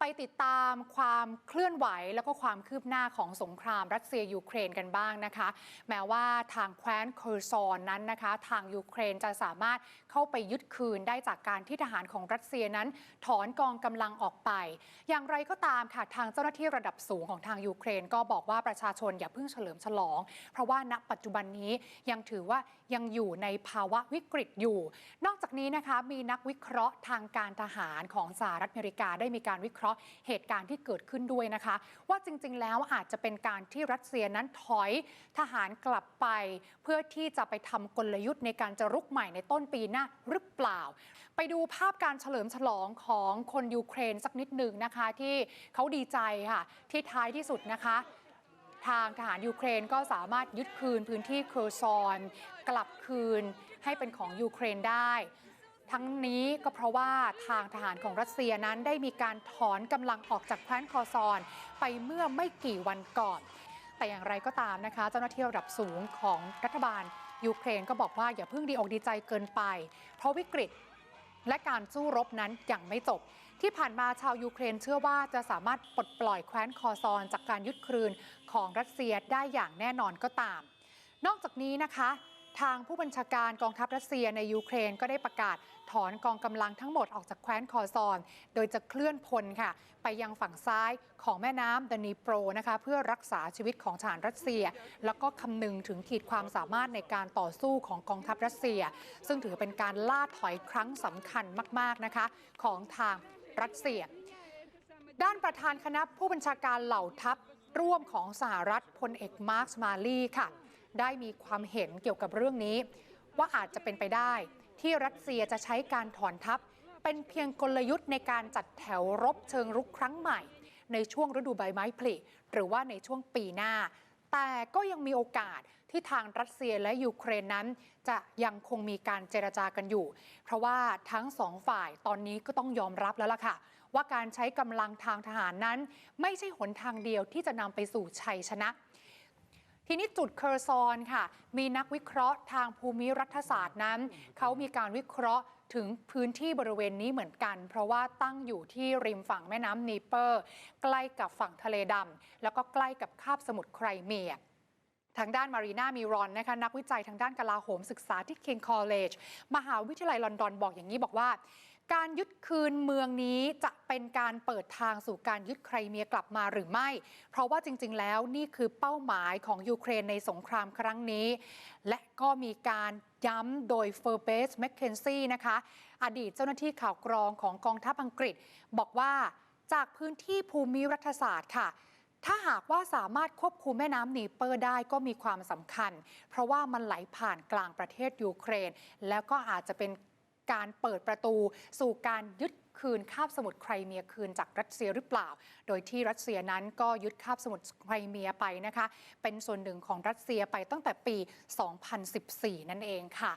ไปติดตามความเคลื่อนไหวแล้วก็ความคืบหน้าของสงครามรัสเซียยูเครนกันบ้างนะคะ แม้ว่าทางแคว้นเคอร์ซอนนั้นนะคะ ทางยูเครนจะสามารถเข้าไปยึดคืนได้จากการที่ทหารของรัสเซียนั้น ถอนกองกำลังออกไป อย่างไรก็ตามค่ะทางเจ้าหน้าที่ระดับสูงของทางยูเครน ก็บอกว่าประชาชนอย่าเพิ่งเฉลิมฉลอง เพราะว่าณปัจจุบันนี้ยังถือว่ายังอยู่ในภาวะวิกฤตอยู่ นอกจากนี้นะคะมีนักวิเคราะห์ทางการทหารของสหรัฐอเมริกาได้มีการวิเคราะห์เหตุการณ์ที่เกิดขึ้นด้วยนะคะ ว่าจริงๆ แล้วอาจจะเป็นการที่รัสเซียนั้นถอยทหารกลับไป เพื่อที่จะไปทำกลยุทธ์ในการจะรุกใหม่ในต้นปีหน้าหรือเปล่า ไปดูภาพการเฉลิมฉลองของคนยูเครนสักนิดหนึ่งนะคะที่เขาดีใจค่ะที่ท้ายที่สุดนะคะทางทหารยูเครนก็สามารถยึดคืนพื้นที่เคอร์ซอน กลับคืนให้เป็นของยูเครนได้ ทั้งนี้ก็เพราะว่าทางทหารของรัสเซียนั้นได้มีการถอนกำลังออกจากแคว้นคอซอน ไปเมื่อไม่กี่วันก่อน แต่อย่างไรก็ตามนะคะ เจ้าหน้าที่ระดับสูงของรัฐบาลยูเครนก็บอกว่าอย่าเพิ่งดีอกดีใจเกินไป เพราะวิกฤตและการสู้รบนั้นยังไม่จบ ที่ผ่านมาชาวยูเครนเชื่อว่าจะสามารถปลดปล่อยแคว้นคอซอน จากการยึดคืนของรัสเซียได้อย่างแน่นอนก็ตาม นอกจากนี้นะคะ ทางผู้บัญชาการกองทัพรัสเซียในยูเครนก็ได้ประกาศถอนกองกำลังทั้งหมดออกจากแคว้นคอซอน โดยจะเคลื่อนพลค่ะ ไปยังฝั่งซ้ายของแม่น้ำดนีโปรนะคะเพื่อรักษาชีวิตของทหารรัสเซีย แล้วก็คำนึงถึงขีดความสามารถในการต่อสู้ของกองทัพรัสเซีย ซึ่งถือเป็นการล่าถอยครั้งสำคัญมาก ๆนะคะ ของทางรัสเซีย ด้านประธานคณะผู้บัญชาการเหล่าทัพร่วมของสหรัฐพลเอกมาร์คมาลีค่ะ ได้มีความเห็นเกี่ยวกับเรื่องนี้ ว่าอาจจะเป็นไปได้ ที่รัสเซียจะใช้การถอนทัพ เป็นเพียงกลยุทธ์ในการจัดแถวรบเชิงรุกครั้งใหม่ ในช่วงฤดูใบไม้ผลิหรือว่าในช่วงปีหน้า แต่ก็ยังมีโอกาสที่ทางรัสเซียและยูเครนนั้น จะยังคงมีการเจรจากันอยู่ เพราะว่าทั้งสองฝ่ายตอนนี้ก็ต้องยอมรับแล้วล่ะค่ะว่าการใช้กำลังทางทหารนั้น ไม่ใช่หนทางเดียวที่จะนำไปสู่ชัยชนะ ทีนี้จุดเคอร์ซอนค่ะ มีนักวิเคราะห์ทางภูมิรัฐศาสตร์นั้น เขามีการวิเคราะห์ถึงพื้นที่บริเวณนี้เหมือนกัน เพราะว่าตั้งอยู่ที่ริมฝั่งแม่น้ำนีเปอร์ ใกล้กับฝั่งทะเลดำแล้วก็ใกล้กับคาบสมุทรไครเมียทางด้านมารีนามีรอนนะคะนักวิจัยทางด้านกลาโหมศึกษาที่ King College มหาวิทยาลัยลอนดอนบอกอย่างนี้บอกว่า การยึดคืนเมืองนี้จะเป็นการเปิดทางสู่การยึดไครเมียกลับมาหรือไม่ เพราะว่าจริง ๆ แล้วนี่คือเป้าหมายของยูเครนในสงครามครั้งนี้ และก็มีการย้ำโดยเฟอร์เบสแมคเคนซี่นะคะ อดีตเจ้าหน้าที่ข่าวกรองของกองทัพอังกฤษ บอกว่าจากพื้นที่ภูมิรัฐศาสตร์ค่ะถ้าหากว่าสามารถควบคุมแม่น้ำนีเปอร์ได้ก็มีความสำคัญ เพราะว่ามันไหลผ่านกลางประเทศยูเครน แล้วก็อาจจะเป็น การเปิดประตู สู่การยึดคืนคาบสมุทรไครเมียคืนจากรัสเซียหรือเปล่า โดยที่รัสเซียนั้นก็ยึดคาบสมุทรไครเมียไปนะคะ เป็นส่วนหนึ่งของรัสเซียไปตั้งแต่ปี 2014 นั่นเองค่ะ